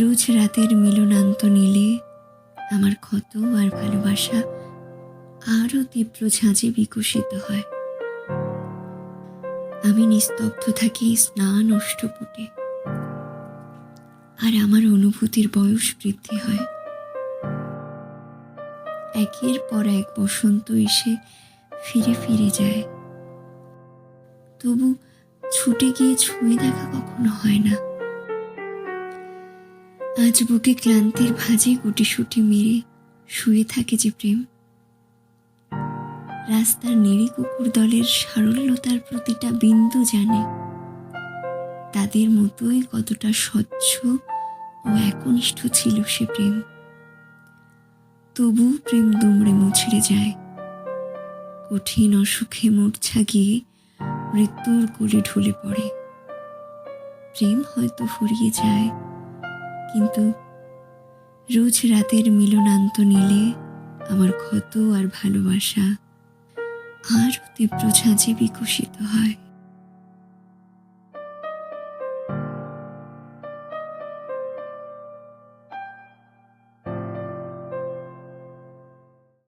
রোজ রাতের মিলনান্ত নীলে আমার ক্ষত আর ভালোবাসা আরও তীব্র ঝাঁঝে বিকশিত হয়। আমি নিস্তব্ধ থাকি স্নান অষ্টপুটে। আর আমার অনুভূতির বয়স বৃদ্ধি হয়। একের পর এক বসন্ত এসে ফিরে ফিরে যায়। তবু ছুটে গিয়ে ছুঁয়ে দেখা কখনো হয় না। আজ বুকে ক্লান্তির ভাঁজে গুটিসুটি মেরে শুয়ে থাকে যে প্রেম। রাস্তার নেড়ি কুকুর দলের সারল্যতার প্রতিটা বিন্দু জানে। তাদের মতোই কতটা স্বচ্ছ ও একনিষ্ঠ ছিল সে প্রেম। তবু প্রেম দুমড়ে মুছড়ে যায়। কঠিন অসুখে মূর্ছা গিয়ে মৃত্যুর কোলে ঢলে পড়ে। প্রেম হয়তো ফুরিয়ে যায়। কিন্তু রোজ রাতের মিলনান্ত নিলে আমার ক্ষত আর ভালোবাসা আরও তীব্র ছাঁচে বিকশিত হয়।